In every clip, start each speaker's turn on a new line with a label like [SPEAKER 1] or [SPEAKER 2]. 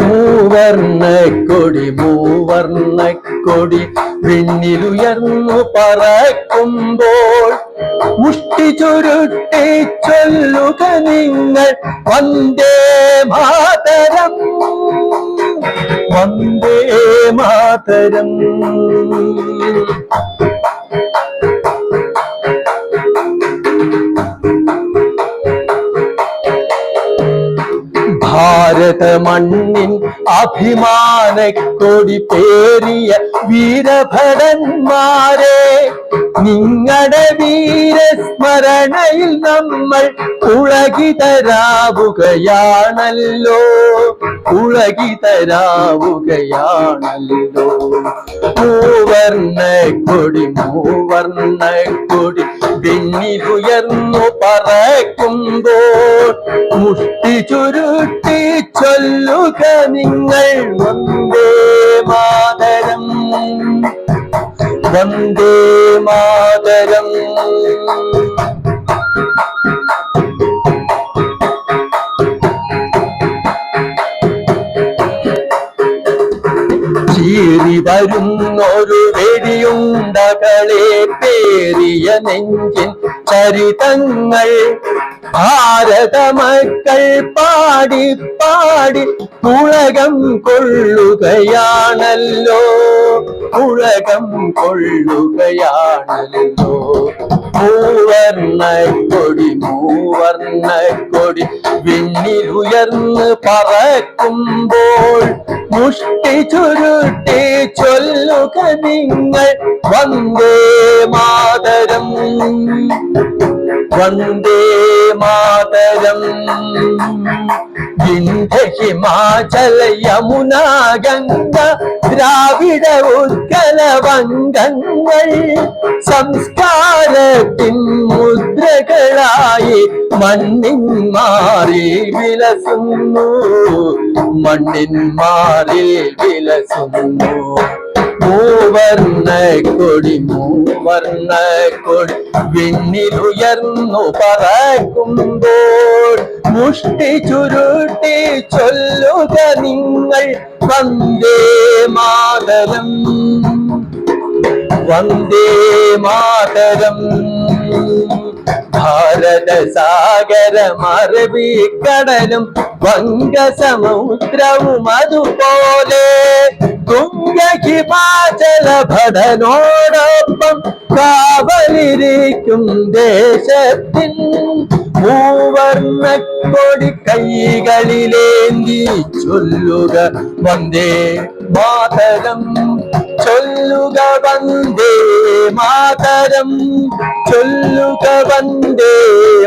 [SPEAKER 1] മൂവർണക്കൊടി മൂവർണക്കൊടി പിന്നിലുയർന്നു പറക്കുമ്പോൾ മുഷ്ടി ചുരുട്ടി ചൊല്ലുക നിങ്ങൾ വന്ദേ മാതരം വന്ദേ മാതരം. ഭാരത മണ്ണിൻ അഭിമാനക്കൊടി പേരിയ വീരഭടന്മാരെ നിങ്ങളുടെ വീരസ്മരണയിൽ നമ്മൾ ഉളകിതരാവുകയാണല്ലോ ഉളകിതരാവുകയാണല്ലോ. മൂവർണ കൊടി പിന്നിലുയർന്നു പറക്കുമ്പോൾ മുഷ്ടി ചുരുട്ടി നിങ്ങൾ വന്ദേ മാതരം. വന്ദേ മാതരം. ചീറി വരുന്നൊരു വെടിയുണ്ടകളെ പേറിയ നെഞ്ചിൻ ചരിതങ്ങൾ ഭാരത മക്കൾ പാടി പാടി ഉലകം കൊള്ളുകയാണല്ലോ. ഉലകം കൊള്ളുകയാണല്ലോ. മൂവർണക്കൊടി മൂവർണക്കൊടി വിണ്ണിലുയർന്ന് പറക്കുമ്പോൾ മുഷ്ടി ചുരുട്ടി ചൊല്ലുക നിങ്ങൾ വന്ദേ മാതരം. വന്ദേ മാതരം വിന്ധ്യ ഹിമാചല യമുന ഗംഗ ദ്രാവിഡ ഉത്കല വങ്കങ്ങൾ സംസ്കാരത്തിൻ മുദ്രകളായി മണ്ണിൻ മാറി വിലസുന്നു മണ്ണിൻ മാറി വിലസുന്നു മൂവർണക്കൊടി മൂവർണക്കൊടി വിണ്ണിലുയർന്നു പറക്കുമ്പോൾ മുഷ്ടി ചുരുട്ടി ചൊല്ലുക നിങ്ങൾ വന്ദേ മാതരം വന്ദേ മാതരം. ഭാരത സാഗരം കടലും വംഗസമുദ്രവും അതുപോലെ തുങ്ക ഹിമാചല ഭടനോടൊപ്പം കാവലിരിക്കും ദേശത്തിൻ മൂവർണക്കൊടി കൈകളിലേന്തി ചൊല്ലുക വന്ദേ മാതരം ചൊല്ലുക വന്ദേ മാതരം ചൊല്ലുക വന്ദേ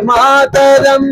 [SPEAKER 1] മാതരം